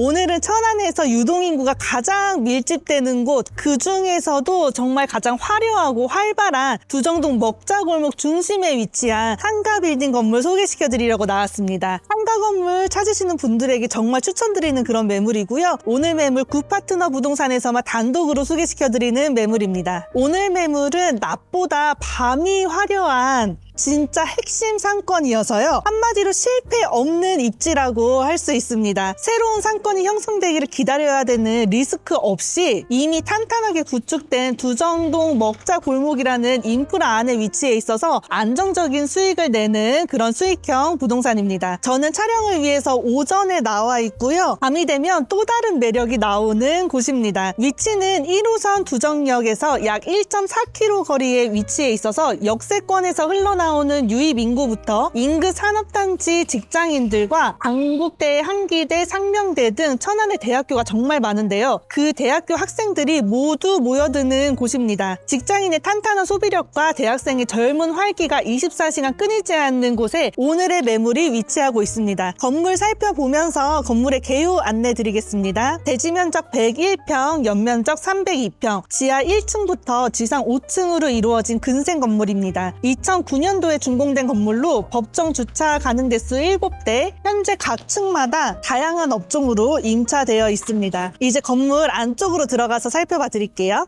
오늘은 천안에서 유동인구가 가장 밀집되는 곳, 그 중에서도 정말 가장 화려하고 활발한 두정동 먹자골목 중심에 위치한 상가 빌딩 건물 소개시켜 드리려고 나왔습니다. 상가 건물 찾으시는 분들에게 정말 추천드리는 그런 매물이고요. 오늘 매물 구파트너 부동산에서만 단독으로 소개시켜 드리는 매물입니다. 오늘 매물은 낮보다 밤이 화려한 진짜 핵심 상권이어서요. 한마디로 실패 없는 입지라고 할 수 있습니다. 새로운 상권이 형성되기를 기다려야 되는 리스크 없이 이미 탄탄하게 구축된 두정동 먹자 골목이라는 인프라 안에 위치해 있어서 안정적인 수익을 내는 그런 수익형 부동산입니다. 저는 촬영을 위해서 오전에 나와 있고요. 밤이 되면 또 다른 매력이 나오는 곳입니다. 위치는 1호선 두정역에서 약 1.4km 거리에 위치해 있어서 역세권에서 흘러나오는 유입 인구부터 인근 산업단지 직장인들과 강북대, 한기대, 상명대 등 천안의 대학교가 정말 많은데요. 그 대학교 학생들이 모두 모여드는 곳입니다. 직장인의 탄탄한 소비력과 대학생의 젊은 활기가 24시간 끊이지 않는 곳에 오늘의 매물이 위치하고 있습니다. 건물 살펴보면서 건물의 개요 안내 드리겠습니다. 대지 면적 101평, 연면적 302평, 지하 1층부터 지상 5층으로 이루어진 근생 건물입니다. 2009년도에 준공된 건물로 법정 주차 가능 대수 7대, 현재 각 층마다 다양한 업종으로 임차되어 있습니다. 이제 건물 안쪽으로 들어가서 살펴봐 드릴게요.